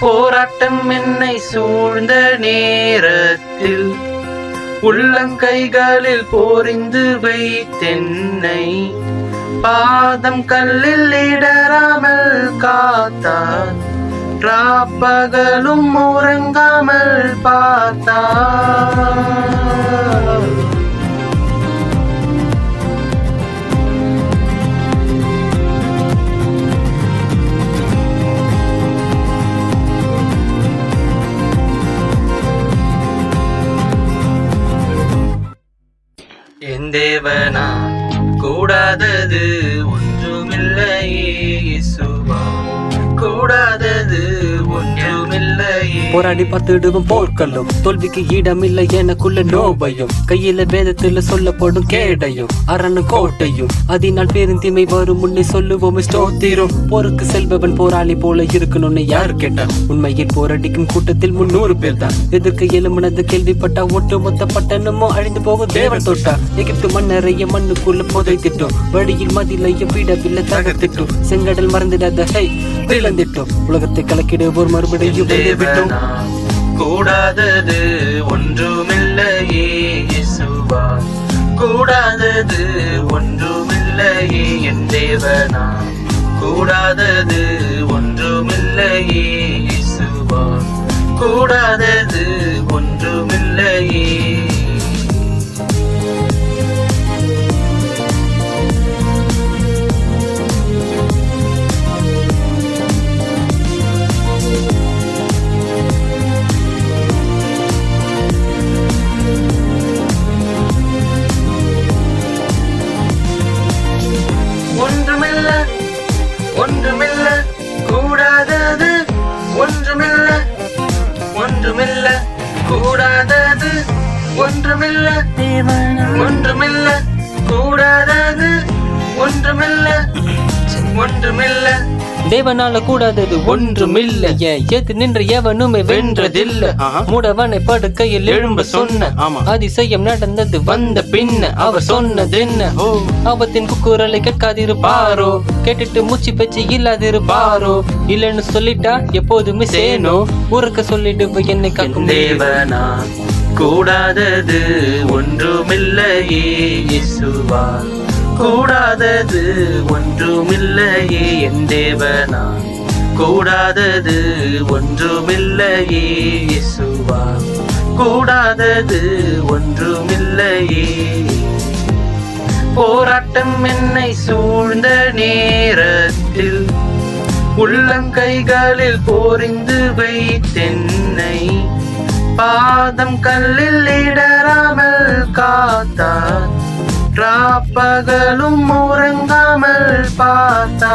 போராட்டம் என்னை சூழ்ந்த நேரத்தில் உள்ளங்கைகளில் போரிந்து வைத்தென்னை பாதம் கல்லில் இடராமல் காத்தார் ராப்பகலும் உறங்காமல் பார்த்தார் தேவனா? கூடாதது ஒன்றுமில்லை இயேசுவா. கூடாதது போராடி பார்த்துடுவோம். போர்க்களும் தோல்விக்கு இடமில்லை எனக்குள்ள நோபையும். கையில வேதத்துல சொல்லப்படும் கேடையும் அரணு கோட்டையும். அதனால் பெருந்தீமை வரும் முன்னே சொல்லுவோம் ஸ்தோத்திரம். போருக்கு செல்பவன் போராளி போல இருக்கணும்னு யார் கேட்டா உண்மையில் போராடிக்கும் கூட்டத்தில் முன்னூறு பேர் தான் எதிர்க்க எலும்புனது கேள்விப்பட்டா ஒட்டு மொத்த பட்டணமும் அழிந்து போகும் தேவன் தொட்டா எகிப்து மன்னரைய மண்ணுக்குள்ள புதைத்திட்டோம். வழியில் மதிலையும் விடவில்லை தகர்த்திட்டோம். செங்கடல் மறந்துடாத ஹை விளந்திட்டோம் உலகத்தை கலக்கிடுவோர் மறுபடியும் விட்டோம். கூடாதது ஒன்றுமில்லையே இயேசுவா. கூடாதது ஒன்றுமில்லையே என் தேவனா. கூடாதது ஒன்றுமில்லையே இயேசுவா. கூடாதது ஒன்றுமில்ல கூடாதது. ஒன்றுமில்ல ஒன்றுமில்ல கூடாதது. ஒன்றுமில்ல ஒன்றுமில்ல கூடாதது. ஒன்றுமில்ல ஒன்றுமில்ல. தேவனால கூடாதது ஒன்றுமில்ல. ஏத்து நின்ற எவனுமே வென்றதில்ல. மூடவனை படுக்கையில் எழும்ப சொன்ன. ஆமா. அதிசயம் நடந்தது வந்த பின்ன அவர் சொன்னது என்ன ஓ. ஆபத்தின் குக்குரலை கேட்காதிருப்பாரோ? கேட்டுட்டு மூச்சு பேச்சு இல்லாதிருப்பாரோ? இல்லைன்னு சொல்லிட்டா எப்போதுமே சேனோ. ஊருக்க சொல்லிட்டு என்னை என் காக்கும் தேவனா கூடாதது ஒன்றுமில்லையே இயேசுவா. கூடாதது ஒன்றுமில்லையே என் தேவனா. கூடாதது ஒன்றுமில்லையே சுவா கூடாதது ஒன்றுமில்லையே. போராட்டம் என்னை சூழ்ந்த நேரத்தில் உள்ளங்கைகளில் போரிந்து வைத்தென்னை. பாதம் கல்லில் இடராமல் காத்தார். பகலும் உறங்காமல் பார்த்தா.